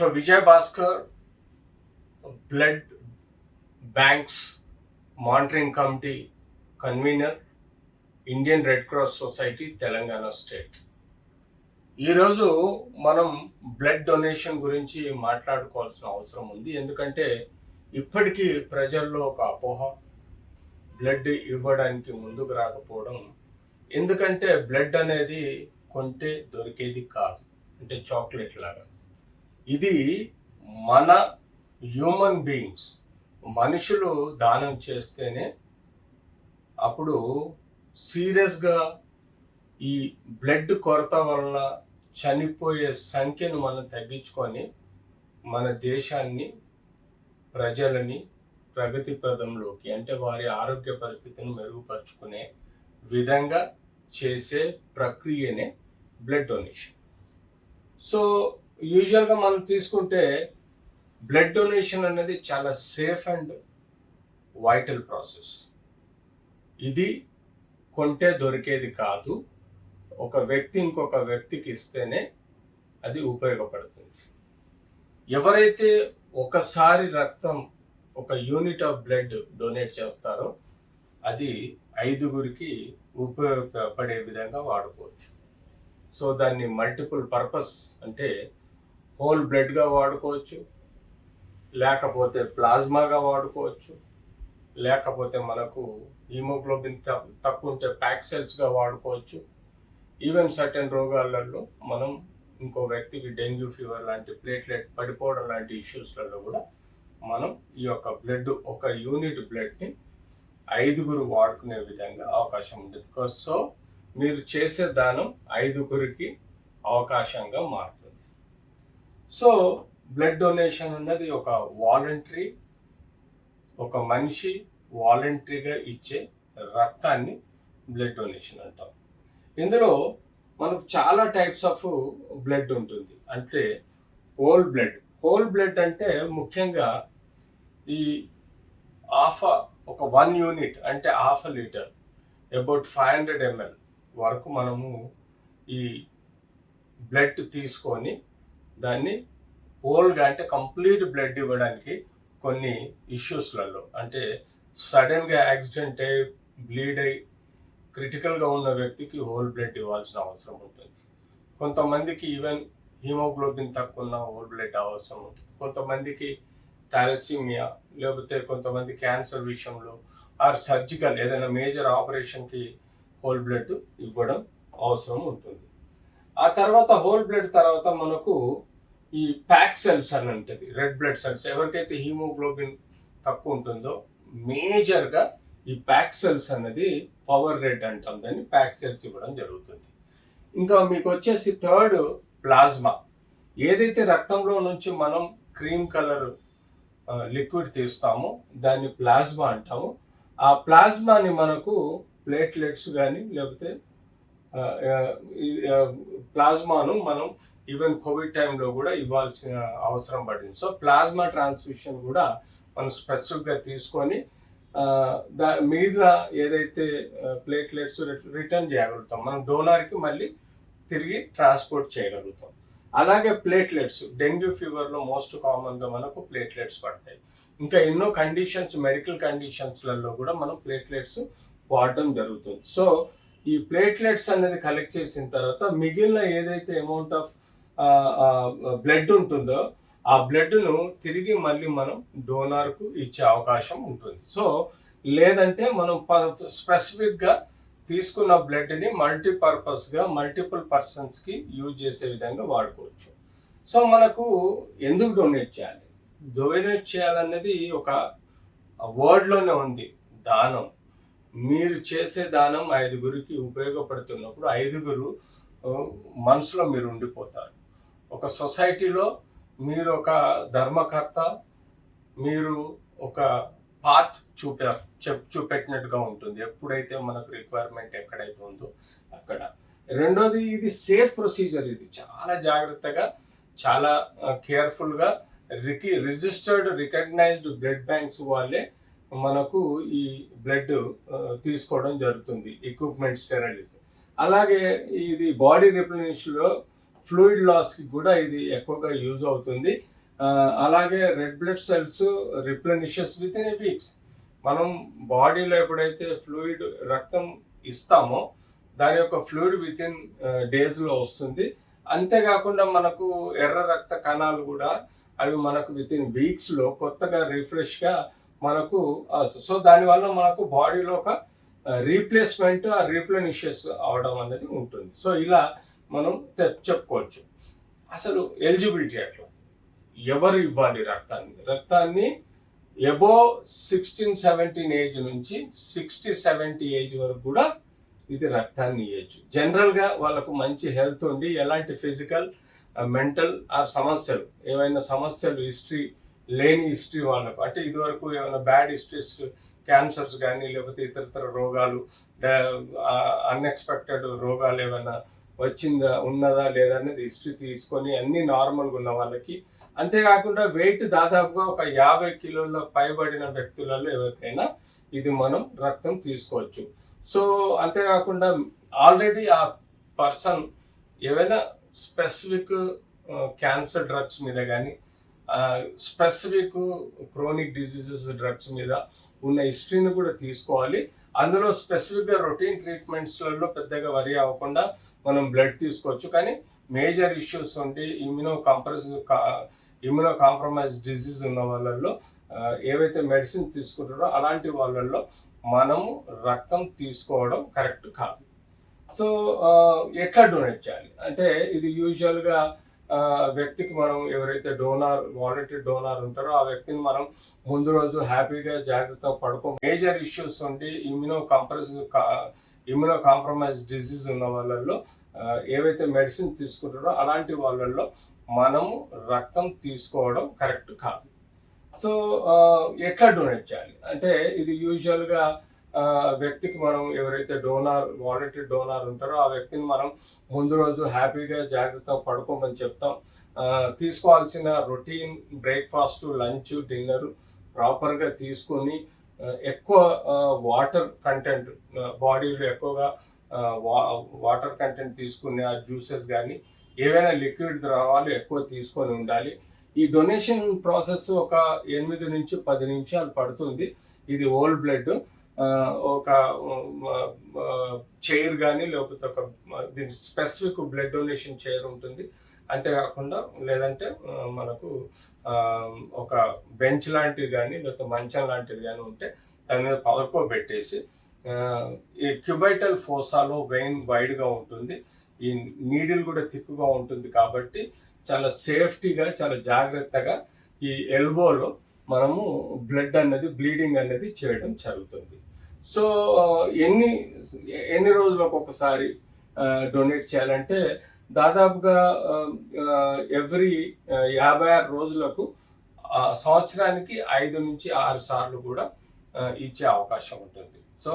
Doctor Vijay Bhaskar blood banks monitoring committee convener Indian red cross society Telangana state. ఈరోజు మనం blood donation గురించి మాట్లాడుకోవాల్సిన అవసరం ఉంది. ఎందుకంటే ఇప్పటికీ ప్రజల్లో ఒక అపోహ బ్లడ్ ఇవ్వడానికి ముందుకు రాకపోవడం. ఎందుకంటే బ్లడ్ అనేది కొంటే దొరికేది కాదు. అంటే చాక్లెట్ లాగా. ఇది మన హ్యూమన్ బీయింగ్స్ మనుషులు దానం చేస్తేనే అప్పుడు సీరియస్గా ఈ బ్లడ్ కొరత వలన చనిపోయే సంఖ్యను మనం తగ్గించుకొని మన దేశాన్ని ప్రజలని ప్రగతిప్రదంలోకి అంటే వారి ఆరోగ్య పరిస్థితిని మెరుగుపరుచుకునే విధంగా చేసే ప్రక్రియనే బ్లడ్ డొనేషన్. సో యూజువల్గా మనం తీసుకుంటే బ్లడ్ డొనేషన్ అనేది చాలా సేఫ్ అండ్ వైటల్ ప్రాసెస్ ఇది కొంటే దొరికేది కాదు. ఒక వ్యక్తి ఇంకొక వ్యక్తికి ఇస్తేనే అది ఉపయోగపడుతుంది. ఎవరైతే ఒకసారి రక్తం ఒక యూనిట్ ఆఫ్ బ్లడ్ డొనేట్ చేస్తారో అది ఐదుగురికి ఉపయోగపడే విధంగా వాడుకోవచ్చు. సో దాన్ని మల్టిపుల్ పర్పస్ అంటే హోల్ బ్లడ్గా వాడుకోవచ్చు లేకపోతే ప్లాజ్మాగా వాడుకోవచ్చు లేకపోతే మనకు హీమోగ్లోబిన్ తక్కువ ఉంటే ప్యాక్ సెల్స్గా వాడుకోవచ్చు. ఈవెన్ సర్టెన్ రోగాలలో మనం ఇంకో వ్యక్తికి డెంగ్యూ ఫీవర్ లాంటి ప్లేట్లెట్ పడిపోవడం లాంటి ఇష్యూస్లలో కూడా మనం ఈ యొక్క బ్లడ్ ఒక యూనిట్ బ్లడ్ని ఐదుగురు వాడుకునే విధంగా అవకాశం ఉంటుంది. బికాస్ సో మీరు చేసే దానం ఐదుగురికి అవకాశంగా మారుతుంది. సో బ్లడ్ డొనేషన్ అన్నది ఒక వాలంటరీ ఒక మనిషి వాలంటరీగా ఇచ్చే రక్తాన్ని బ్లడ్ డొనేషన్ అంటాం. ఇందులో మనకు చాలా టైప్స్ ఆఫ్ బ్లడ్ ఉంటుంది. అంటే హోల్ బ్లడ్. హోల్ బ్లడ్ అంటే ముఖ్యంగా ఈ హాఫ్ ఒక వన్ యూనిట్ అంటే half litre about five hundred ML వరకు మనము ఈ బ్లడ్ తీసుకొని దాన్ని హోల్గా అంటే కంప్లీట్ బ్లడ్ ఇవ్వడానికి కొన్ని ఇష్యూస్లలో అంటే సడన్గా యాక్సిడెంట్ అయ్యి బ్లీడ్ అయ్యి క్రిటికల్గా ఉన్న వ్యక్తికి హోల్ బ్లడ్ ఇవ్వాల్సిన అవసరం ఉంటుంది. కొంతమందికి ఈవెన్ హీమోగ్లోబిన్ తక్కువ ఉన్న హోల్ బ్లడ్ అవసరం ఉంటుంది. కొంతమందికి థాలసీమియా లేకపోతే కొంతమంది క్యాన్సర్ విషయంలో ఆర్ సర్జికల్ ఏదైనా మేజర్ ఆపరేషన్కి హోల్ బ్లడ్ ఇవ్వడం అవసరం ఉంటుంది. ఆ తర్వాత హోల్ బ్లడ్ తర్వాత మనకు ఈ ప్యాక్ సెల్స్ అని ఉంటుంది రెడ్ బ్లడ్ సెల్స్ ఎవరికైతే హీమోగ్లోబిన్ తక్కువ ఉంటుందో మేజర్గా ఈ ప్యాక్ సెల్స్ అనేది పవర్ రెడ్ అంటాం. దాన్ని ప్యాక్ సెల్స్ ఇవ్వడం జరుగుతుంది. ఇంకా మీకు వచ్చేసి థర్డ్ ప్లాజ్మా ఏదైతే రక్తంలో నుంచి మనం క్రీమ్ కలర్ లిక్విడ్ తీస్తామో దాన్ని ప్లాజ్మా అంటాము. ఆ ప్లాజ్మాని మనకు ప్లేట్లెట్స్ కానీ లేకపోతే ప్లాజ్మాను మనం ఈవెన్ కోవిడ్ టైంలో కూడా ఇవ్వాల్సిన అవసరం పడింది. సో ప్లాజ్మా ట్రాన్స్మిషన్ కూడా మనం స్పెసిఫిక్గా తీసుకొని దా మీద ఏదైతే ప్లేట్లెట్స్ రిటర్న్ చేయగలుగుతాం మనం డోనార్కి మళ్ళీ తిరిగి ట్రాన్స్పోర్ట్ చేయగలుగుతాం. అలాగే ప్లేట్లెట్స్ డెంగ్యూ ఫీవర్లో మోస్ట్ కామన్గా మనకు ప్లేట్లెట్స్ పడతాయి. ఇంకా ఎన్నో కండిషన్స్ మెడికల్ కండిషన్స్లలో కూడా మనం ప్లేట్లెట్స్ వాడడం జరుగుతుంది. సో ఈ ప్లేట్లెట్స్ అనేది కలెక్ట్ చేసిన తర్వాత మిగిలిన ఏదైతే అమౌంట్ ఆఫ్ బ్లడ్ ఉంటుందో ఆ బ్లడ్ను తిరిగి మళ్ళీ మనం డోనార్కు ఇచ్చే అవకాశం ఉంటుంది. సో లేదంటే మనం స్పెసిఫిక్గా తీసుకున్న బ్లడ్ని మల్టీపర్పస్గా మల్టిపుల్ పర్సన్స్కి యూజ్ చేసే విధంగా వాడుకోవచ్చు. సో మనకు ఎందుకు డొనేట్ చేయాలి? డొనేట్ చేయాలన్నది ఒక వర్డ్లోనే ఉంది దానం. మీరు చేసే దానం ఐదుగురికి ఉపయోగపడుతున్నప్పుడు ఐదుగురు మనసులో మీరు ఉండిపోతారు. ఒక సొసైటీలో మీరు ఒక ధర్మకర్త మీరు ఒక పాత్ చూపే చెప్ చూపెట్టినట్టుగా ఉంటుంది. ఎప్పుడైతే మనకు రిక్వైర్మెంట్ ఎక్కడైతే ఉందో అక్కడ. రెండోది ఇది సేఫ్ ప్రొసీజర్ ఇది చాలా జాగ్రత్తగా చాలా కేర్ఫుల్గా రికి రిజిస్టర్డ్ రికగ్నైజ్డ్ బ్లడ్ బ్యాంక్స్ వాళ్ళే మనకు ఈ బ్లడ్ తీసుకోవడం జరుగుతుంది. ఎక్విప్మెంట్ స్టెరలిజం అలాగే ఇది బాడీ రిప్లెనిష్లో ఫ్లూయిడ్ లాస్కి కూడా ఇది ఎక్కువగా యూజ్ అవుతుంది. అలాగే red blood cells replenishes with in weeks. మనం బాడీలో ఎప్పుడైతే ఫ్లూయిడ్ రక్తం ఇస్తామో దాని యొక్క ఫ్లూయిడ్ విత్ ఇన్ డేస్లో వస్తుంది. అంతేకాకుండా మనకు ఎర్ర రక్త కణాలు కూడా అవి మనకు విత్ ఇన్ వీక్స్లో కొత్తగా రిఫ్రెష్గా మనకు సో దానివల్ల మనకు బాడీలో ఒక రీప్లేస్మెంట్ ఆ రీప్లెనిషియస్ అవడం అనేది ఉంటుంది. సో ఇలా మనం చెప్పుకోవచ్చు. అసలు ఎలిజిబిలిటీ అట్లా ఎవరు ఇవ్వాలి రక్తాన్ని? రక్తాన్ని ఎబో సిక్స్టీన్ సెవెంటీన్ ఏజ్ నుంచి సిక్స్టీ సెవెంటీ ఏజ్ వరకు కూడా ఇది రక్తాన్ని ఇవ్వచ్చు జనరల్గా వాళ్ళకు మంచి హెల్త్ ఉండి ఎలాంటి ఫిజికల్ మెంటల్ ఆ సమస్యలు ఏవైనా సమస్యలు హిస్టరీ లేని హిస్టరీ వాళ్ళకు అంటే ఇదివరకు ఏమైనా బ్యాడ్ హిస్టరీస్ క్యాన్సర్స్ కానీ లేకపోతే ఇతరతర రోగాలు అన్ఎక్స్పెక్టెడ్ రోగాలు ఏమైనా వచ్చిందా ఉన్నదా లేదా అనేది హిస్టరీ తీసుకొని అన్ని నార్మల్గా ఉన్న వాళ్ళకి. అంతేకాకుండా వెయిట్ దాదాపుగా ఒక యాభై కిలోల పైబడిన వ్యక్తులలో ఎవరికైనా ఇది మనం రక్తం తీసుకోవచ్చు. సో అంతేకాకుండా ఆల్రెడీ ఆ పర్సన్ ఏవైనా స్పెసిఫిక్ క్యాన్సర్ డ్రగ్స్ మీద కానీ స్పెసిఫిక్ క్రోనిక్ డిజీజెస్ డ్రగ్స్ మీద ఉన్న హిస్టరీని కూడా తీసుకోవాలి. అందులో స్పెసిఫిక్గా రొటీన్ ట్రీట్మెంట్స్లలో పెద్దగా వరి అవ్వకుండా మనం బ్లడ్ తీసుకోవచ్చు. కానీ మేజర్ ఇష్యూస్ ఉండి immuno compress immuno compromise disease ఉన్న వాళ్ళల్లో ఏవైతే మెడిసిన్ తీసుకుంటారో అలాంటి వాళ్ళల్లో మనము రక్తం తీసుకోవడం కరెక్ట్ కాదు. సో ఎట్లా డొనేట్ చేయాలి? అంటే ఇది యూజువల్గా వ్యక్తికి మనం ఎవరైతే డోనార్ వాలంటీర్ డోనార్ ఉంటారో ఆ వ్యక్తిని మనం ముందు రోజు హ్యాపీగా జాగ్రత్తగా పడుకో. మేజర్ ఇష్యూస్ ఉండి immuno compress immuno compromise disease ఉన్న వాళ్ళల్లో ఏవైతే మెడిసిన్ తీసుకుంటారో అలాంటి వాళ్ళల్లో మనము రక్తం తీసుకోవడం కరెక్ట్ కాదు. సో ఎట్లా డొనేట్ చేయాలి? అంటే ఇది యూజువల్గా వ్యక్తికి మనం ఎవరైతే డోనార్ వాలంటీర్ డోనార్ ఉంటారో ఆ వ్యక్తిని మనం ముందు రోజు హ్యాపీగా జాగ్రత్తగా పడుకోమని చెప్తాం. తీసుకోవాల్సిన రొటీన్ బ్రేక్ఫాస్ట్ లంచ్ డిన్నర్ ప్రాపర్గా తీసుకొని ఎక్కువ వాటర్ కంటెంట్ బాడీలో ఎక్కువగా వాటర్ కంటెంట్ తీసుకునే ఆ జ్యూసెస్ కానీ ఏవైనా లిక్విడ్ ద్రవాలు ఎక్కువ తీసుకొని ఉండాలి. ఈ డొనేషన్ ప్రాసెస్ ఒక ఎనిమిది నుంచి పది నిమిషాలు పడుతుంది. ఇది ఓల్డ్ బ్లడ్. ఒక చైర్ కానీ లేకపోతే ఒక దీని స్పెసిఫిక్ బ్లడ్ డొనేషన్ చైర్ ఉంటుంది. అంతేకాకుండా లేదంటే మనకు ఒక బెంచ్ లాంటిది కానీ లేకపోతే మంచం లాంటిది కానీ ఉంటే దాని మీద పవర్కో పెట్టేసి ఈ క్యూబైటల్ ఫోసాలో వెయిన్ వైడ్గా ఉంటుంది. ఈ నీడిల్ కూడా థిక్గా ఉంటుంది కాబట్టి చాలా సేఫ్టీగా చాలా జాగ్రత్తగా ఈ ఎల్బోలో మనము బ్లడ్ అనేది బ్లీడింగ్ అనేది చేయడం జరుగుతుంది. సో ఎన్ని ఎన్ని రోజులకు ఒకసారి డొనేట్ చేయాలంటే దాదాపుగా ఎవ్రీ యాభై ఆరు రోజులకు సంవత్సరానికి ఐదు నుంచి ఆరు సార్లు కూడా ఇచ్చే అవకాశం ఉంటుంది. సో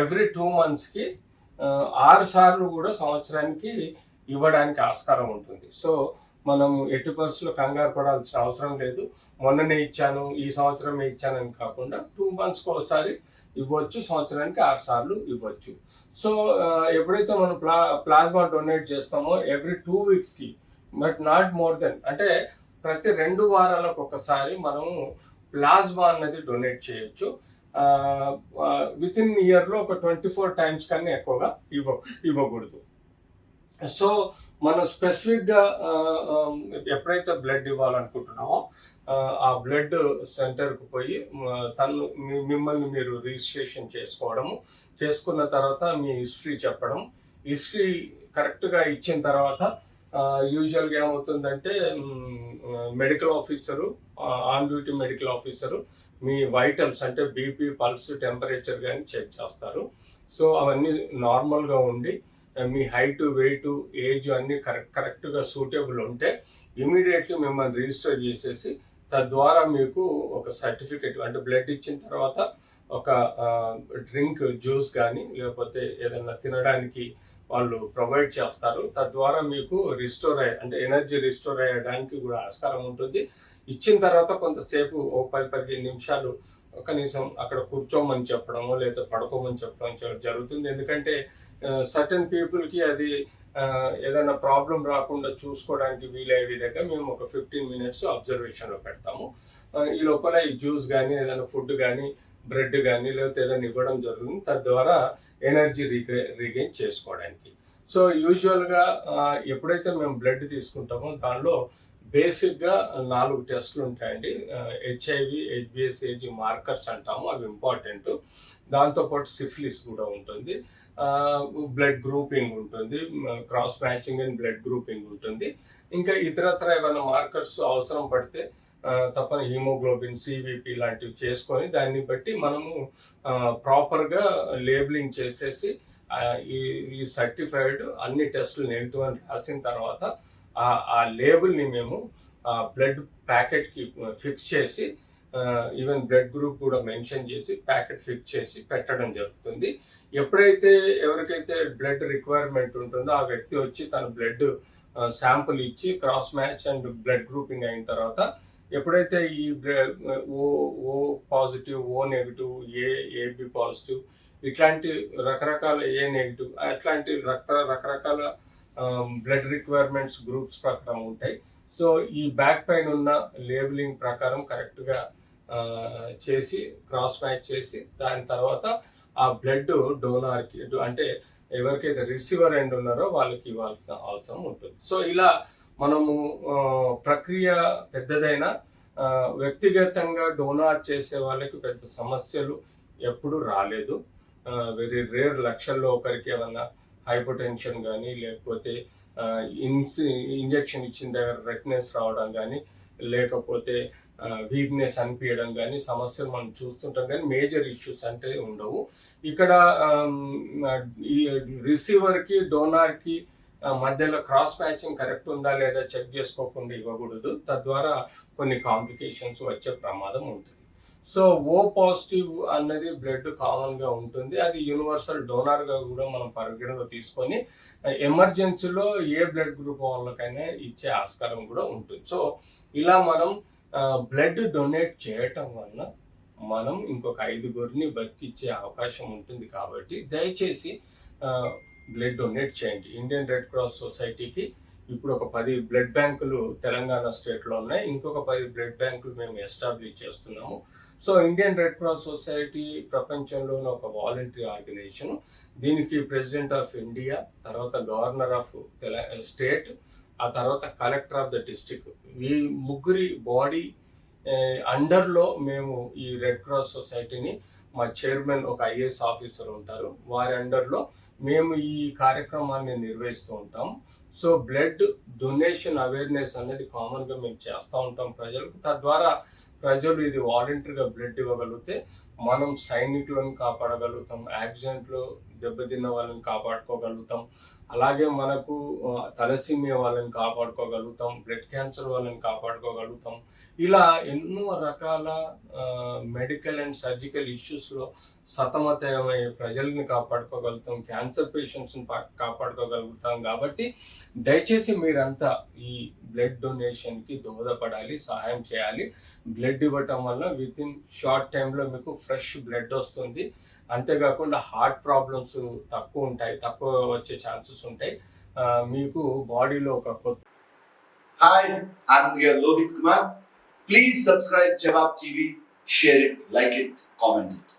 ఎవ్రీ టూ మంత్స్కి ఆరు సార్లు కూడా సంవత్సరానికి ఇవ్వడానికి ఆస్కారం ఉంటుంది. సో మనం ఎట్టి పరిస్థితుల్లో కంగారు పడాల్సిన అవసరం లేదు. మొన్ననే ఇచ్చాను ఈ సంవత్సరమే ఇచ్చానని కాకుండా టూ మంత్స్కి ఒకసారి ఇవ్వచ్చు సంవత్సరానికి ఆరు సార్లు ఇవ్వచ్చు. సో ఎప్పుడైతే మనం ప్లా ప్లాస్మా డొనేట్ చేస్తామో ఎవ్రీ టూ వీక్స్కి బట్ నాట్ మోర్ దెన్ అంటే ప్రతి రెండు వారాలకు ఒకసారి మనము ప్లాస్మా అన్నది డొనేట్ చేయొచ్చు. విత్ ఇన్ ఇయర్లో ఒక ట్వంటీ ఫోర్ టైమ్స్ కన్నా ఎక్కువగా ఇవ్వ ఇవ్వకూడదు. సో మనం స్పెసిఫిక్గా ఎప్పుడైతే బ్లడ్ ఇవ్వాలనుకుంటున్నామో ఆ బ్లడ్ సెంటర్కు పోయి తను మిమ్మల్ని మీరు రిజిస్ట్రేషన్ చేసుకోవడము చేసుకున్న తర్వాత మీ హిస్టరీ చెప్పడం. హిస్టరీ కరెక్ట్గా ఇచ్చిన తర్వాత యూజువల్గా ఏమవుతుందంటే medical officer on duty medical officer me vitals అంటే బీపీ పల్స్ టెంపరేచర్ కానీ చెక్ చేస్తారు. సో అవన్నీ నార్మల్గా ఉండి మీ హైట్ వెయిట్ ఏజ్ అన్నీ కరెక్ట్ కరెక్ట్గా సూటబుల్ ఉంటే ఇమీడియట్లీ మిమ్మల్ని రిజిస్టర్ చేసేసి తద్వారా మీకు ఒక సర్టిఫికెట్ అంటే బ్లడ్ ఇచ్చిన తర్వాత ఒక డ్రింక్ జ్యూస్ కానీ లేకపోతే ఏదైనా తినడానికి వాళ్ళు ప్రొవైడ్ చేస్తారు. తద్వారా మీకు రిస్టోర్ అయ్యే అంటే ఎనర్జీ రిస్టోర్ అయ్యడానికి కూడా ఆస్కారం ఉంటుంది. ఇచ్చిన తర్వాత కొంతసేపు ఓ పది పదిహేను నిమిషాలు కనీసం అక్కడ కూర్చోమని చెప్పడము లేదా పడుకోమని చెప్పడం జరుగుతుంది. ఎందుకంటే సర్టన్ పీపుల్కి అది ఏదైనా ప్రాబ్లం రాకుండా చూసుకోవడానికి వీలయ్యే విధంగా మేము ఒక ఫిఫ్టీన్ మినిట్స్ అబ్జర్వేషన్లో పెడతాము. ఈ లోపల ఈ జ్యూస్ కానీ ఏదైనా ఫుడ్ కానీ బ్రెడ్ కానీ లేకపోతే ఏదైనా ఇవ్వడం జరుగుతుంది. తద్వారా ఎనర్జీ రీగే రీగెయిన్ చేసుకోవడానికి. సో యూజువల్గా ఎప్పుడైతే మేము బ్లడ్ తీసుకుంటామో దానిలో బేసిక్గా నాలుగు టెస్టులు ఉంటాయండి. హెచ్ఐవి హెచ్బిఎస్ఏజి మార్కర్స్ అంటాము. అవి ఇంపార్టెంట్ దాంతోపాటు సిఫిలిస్ కూడా ఉంటుంది. బ్లడ్ గ్రూపింగ్ ఉంటుంది. Cross matching and blood grouping ఉంటుంది. ఇంకా ఇతరత్ర ఏమైనా మార్కర్స్ అవసరం పడితే తప్పని హీమోగ్లోబిన్ సివిపి లాంటివి చేసుకొని దాన్ని బట్టి మనము ప్రాపర్గా లేబులింగ్ చేసేసి ఈ ఈ సర్టిఫైడ్ అన్ని టెస్టులు నెగిటివ్ అని రాసిన తర్వాత ఆ- ఆ లేబుల్ని మేము బ్లడ్ ప్యాకెట్కి ఫిక్స్ చేసి ఈవెన్ బ్లడ్ గ్రూప్ కూడా మెన్షన్ చేసి ప్యాకెట్ ఫిక్స్ చేసి పెట్టడం జరుగుతుంది. ఎప్పుడైతే ఎవరికైతే బ్లడ్ రిక్వైర్మెంట్ ఉంటుందో ఆ వ్యక్తి వచ్చి తన బ్లడ్ శాంపుల్ ఇచ్చి cross match and blood grouping అయిన తర్వాత ఎప్పుడైతే ఈ O O positive O negative A AB positive ఇట్లాంటి రకరకాల ఏ నెగిటివ్ అట్లాంటి రక్త రకరకాల బ్లడ్ రిక్వైర్మెంట్స్ గ్రూప్స్ ప్రకారం ఉంటాయి. సో ఈ బ్యాక్ పైన ఉన్న లేబులింగ్ ప్రకారం కరెక్ట్గా చేసి క్రాస్ మ్యాచ్ చేసి దాని తర్వాత ఆ బ్లడ్ డోనార్కి అంటే ఎవరికైతే రిసీవర్ ఎండ్ ఉన్నారో వాళ్ళకి ఇవ్వాల్సిన అవసరం ఉంటుంది. సో ఇలా మనము ప్రక్రియ పెద్దదైనా వ్యక్తిగతంగా డోనార్ చేసే వాళ్ళకి పెద్ద సమస్యలు ఎప్పుడు రాలేదు. వెరీ రేర్ లక్షల్లో ఒకరికి ఏమన్నా హైపోటెన్షన్ కానీ లేకపోతే ఇన్సి ఇంజెక్షన్ ఇచ్చిన దగ్గర రెడ్నెస్ రావడం కానీ లేకపోతే వీక్నెస్ అనిపించడం కానీ సమస్యలు మనం చూస్తుంటాం కానీ మేజర్ ఇష్యూస్ అంటే ఉండవు. ఇక్కడ ఈ రిసీవర్కి డోనార్కి మధ్యలో క్రాస్ మ్యాచింగ్ కరెక్ట్ ఉందా లేదా చెక్ చేసుకోకుండా ఇవ్వకూడదు. తద్వారా కొన్ని కాంప్లికేషన్స్ వచ్చే ప్రమాదం ఉంటుంది. సో ఓ పాజిటివ్ అన్నది బ్లడ్ కామన్గా ఉంటుంది. అది యూనివర్సల్ డోనార్గా కూడా మనం పరిగణలో తీసుకొని ఎమర్జెన్సీలో ఏ బ్లడ్ గ్రూప్ వాళ్ళకైనా ఇచ్చే ఆస్కారం కూడా ఉంటుంది. సో ఇలా మనం బ్లడ్ డొనేట్ చేయటం వలన మనం ఇంకొక ఐదుగురిని బతికిచ్చే అవకాశం ఉంటుంది కాబట్టి దయచేసి బ్లడ్ డొనేట్ చేయండి. ఇండియన్ రెడ్ క్రాస్ సొసైటీకి ఇప్పుడు ఒక పది బ్లడ్ బ్యాంకులు తెలంగాణ స్టేట్లో ఉన్నాయి. ఇంకొక పది బ్లడ్ బ్యాంకులు మేము ఎస్టాబ్లిష్ చేస్తున్నాము. So Indian red cross society ప్రపంచంలోని ఒక వాలంటరీ ఆర్గనైజేషన్. దీనికి ప్రెసిడెంట్ ఆఫ్ ఇండియా తర్వాత గవర్నర్ ఆఫ్ తెల స్టేట్ ఆ తర్వాత కలెక్టర్ ఆఫ్ ద డిస్టిక్ ఈ ముగ్గురి బాడీ అండర్లో మేము ఈ రెడ్ క్రాస్ సొసైటీని మా చైర్మన్ ఒక ఐఏఎస్ ఆఫీసర్ ఉంటారు. వారి అండర్లో మేము ఈ కార్యక్రమాన్ని నిర్వహిస్తూ ఉంటాం. సో బ్లడ్ డొనేషన్ అవేర్నెస్ అనేది కామన్గా మేము చేస్తూ ఉంటాం ప్రజలకు. తద్వారా ప్రజలు ఇది వాలంటరీగా బ్లడ్ ఇవ్వగలిగితే మనం సైనికులను కాపాడగలుగుతాం యాక్సిడెంట్లో దెబ్బతిన్న వాళ్ళని కాపాడుకోగలుగుతాం. అలాగే మనకు తలసీమియా వాళ్ళని కాపాడుకోగలుగుతాం బ్లడ్ క్యాన్సర్ వాళ్ళని కాపాడుకోగలుగుతాం. ఇలా ఎన్నో రకాల మెడికల్ అండ్ సర్జికల్ ఇష్యూస్లో సతమతమయ్యే ప్రజల్ని కాపాడుకోగలుగుతాం క్యాన్సర్ పేషెంట్స్ని కాపాడుకోగలుగుతాం కాబట్టి దయచేసి మీరంతా ఈ బ్లడ్ డొనేషన్కి దోహదపడాలి సహాయం చేయాలి. బ్లడ్ ఇవ్వటం వల్ల విత్ ఇన్ షార్ట్ టైంలో మీకు ఫ్రెష్ బ్లడ్ వస్తుంది. అంతేకాకుండా హార్ట్ ప్రాబ్లమ్స్ తక్కువ ఉంటాయి తక్కువ వచ్చే ఛాన్సెస్ ఉంటాయి. మీకు బాడీలో ఒక కొత్త hi R Lohith Kumar please subscribe Jawab TV share it like it comment it